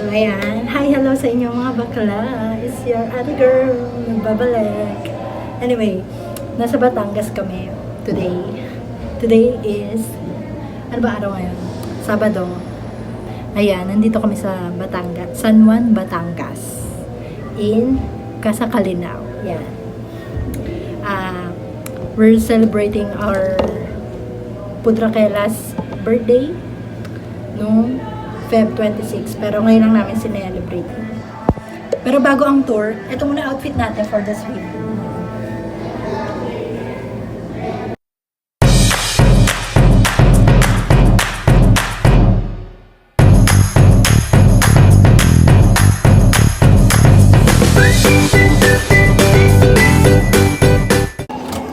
So, ayan. Hi, hello sa inyo mga bakla. It's your other girl. Nagbabalik. Anyway, nasa Batangas kami today. Today is, ano ba araw ngayon? Sabado. Ayan, nandito kami sa Batangas. San Juan, Batangas. In Casacalinao. Yan. Ah, we're celebrating our Pudrakelas birthday noong Feb 26. Pero ngayon lang namin sinelebrate. Pero bago ang tour, ito muna outfit natin for this week.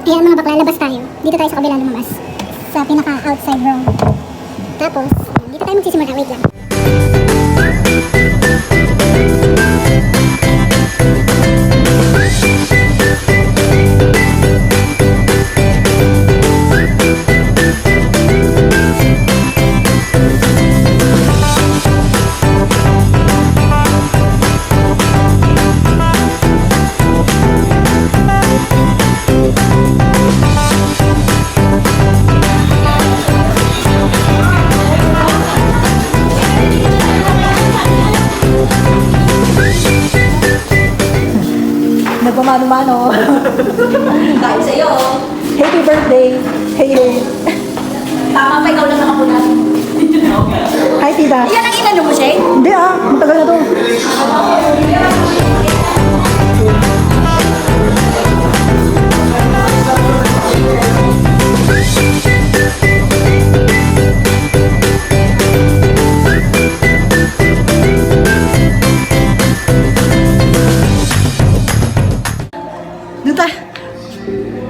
Ayan mga bakla, labas tayo. Dito tayo sa kabila lumamas. Sa pinaka-outside room. Tapos, dito tayo magsisimula. Wait lang. Oh, oh, Nagpamano-mano. Dahil sa'yo, Happy birthday! Hey, hey. tama pa ikaw lang nakapunan. Hi, tita. Yan ang inano mo siya? Hindi ah, matagal na to. Doon tayo.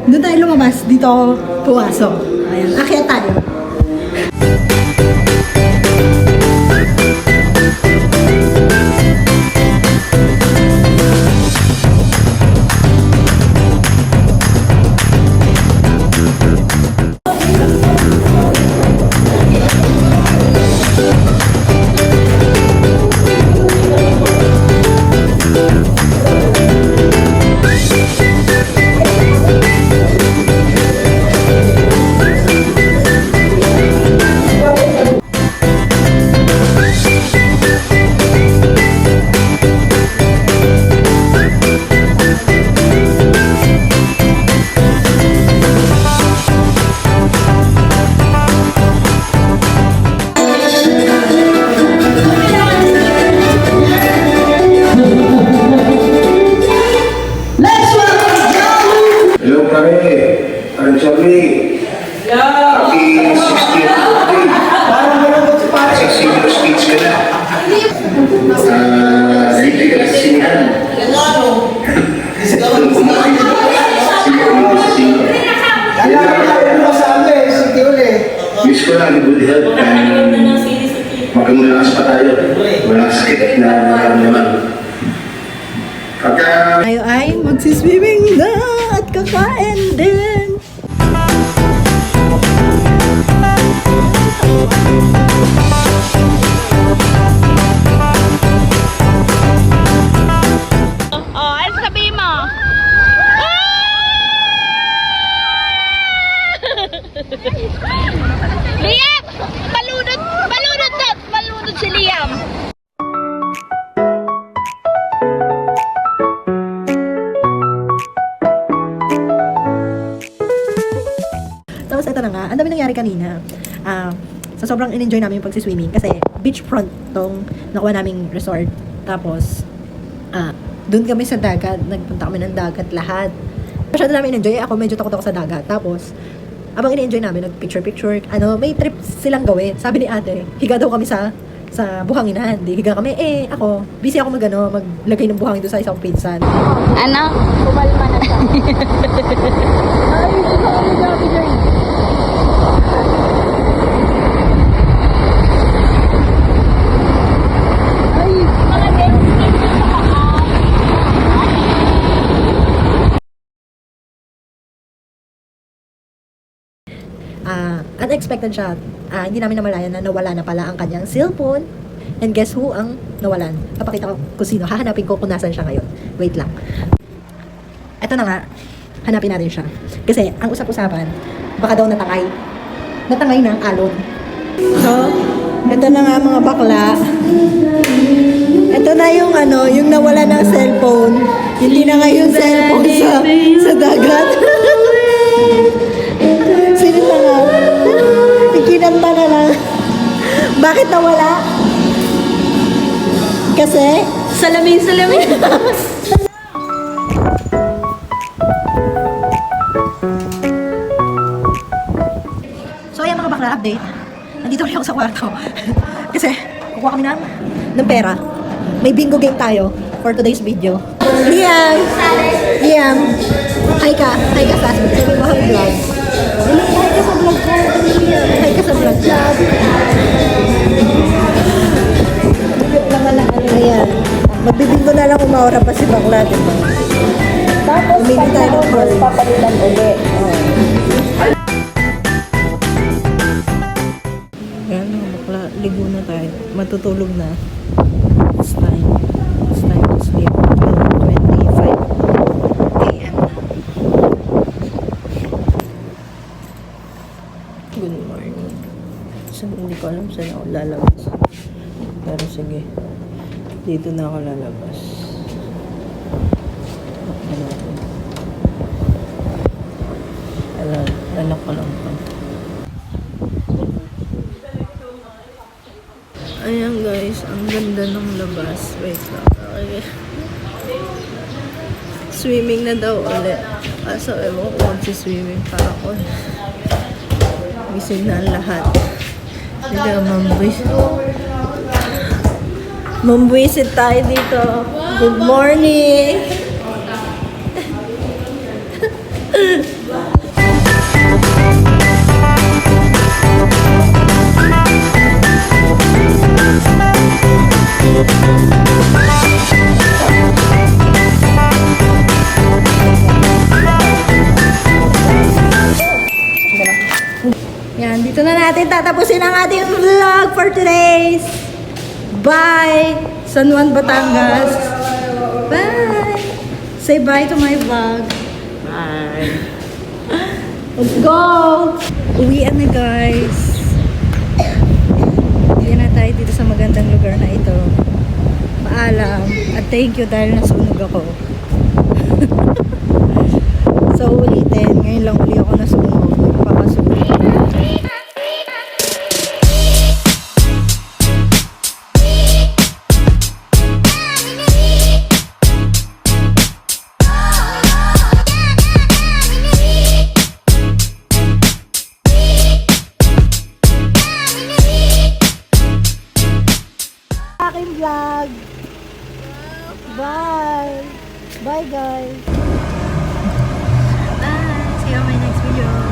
Doon tayo lumabas. Dito ako pumasok. Ayan, akyat tayo. Wish ko lang good health and magkamulakas pa tayo. Walang sakit na nararamdaman. Pagka Tayo ay magsiswimming na at kakain din. Kanina. Ah, sa sobrang in-enjoy namin yung pagsiswimming kasi beachfront tong nakuha naming resort. Tapos, ah, doon kami sa dagat, nagpunta kami ng dagat lahat. Masyado namin in-enjoy. Eh, Ako medyo takot ako sa dagat. Tapos, abang in-enjoy namin, nag-picture-picture, ano, may trip silang gawin. Sabi ni ate, higa daw kami sa sa buhanginan. Di, higa kami. Eh, ako, busy ako mag, ano, maglagay ng buhangin doon sa isang pinsan. Ano? Kumalma na siya. Ay, ito kami gabi dyan. Ay, Mga density sa ah, unexpected siya. Ah, hindi namin namalayan na nawala na pala ang kanyang cellphone. And guess who ang nawalan? Papakita ko kung sino. Hahanapin ko kung nasan siya ngayon. Wait lang. Ito na nga. Hanapin natin siya. Kasi ang usap-usapan, baka daw natangay. Natangay na ang alon. So, ito na nga mga bakla. Ito na yung ano, yung nawala ng cellphone. Hindi na nga yung cellphone sa, sa dagat. Bakit nawala? Kasi, Salamin, salamin. So ayan mga bakla, update. Nandito ulit ako sa kwarto. Kasi kukuha kami ng, ng pera. May bingo game tayo for today's video. Liam! Na lang umaura pa si bakla, di ba? Tapos, Umili tayo ng pearl. papalitan ulit. Yan mga bakla, ligo na tayo. Matutulog na. It's time. It's time to sleep. 12.25 a.m. Good morning. So, hindi ko alam saan ako lalabas. Pero sige. Dito na ako lalabas. Alam, anak ko lang to. Ayan guys, ang ganda ng labas. Wait lang. Okay. Swimming na daw ulit. Kaso ewan ko kung swimming pa ako. Gising na lahat. Hindi ka mambuisit. Mambuisit tayo dito. Good morning! Yan, dito na natin tatapusin ang ating vlog for today's. Bye! San Juan, Batangas. Bye! Say bye to my vlog. Bye. Let's go! Uwian na guys. Uwian na tayo dito sa magandang lugar na ito. Paalam. At thank you dahil nasunog ako. so ulitin, ngayon lang uli sa aking vlog. Bye! Bye guys! Bye! See you on my next video!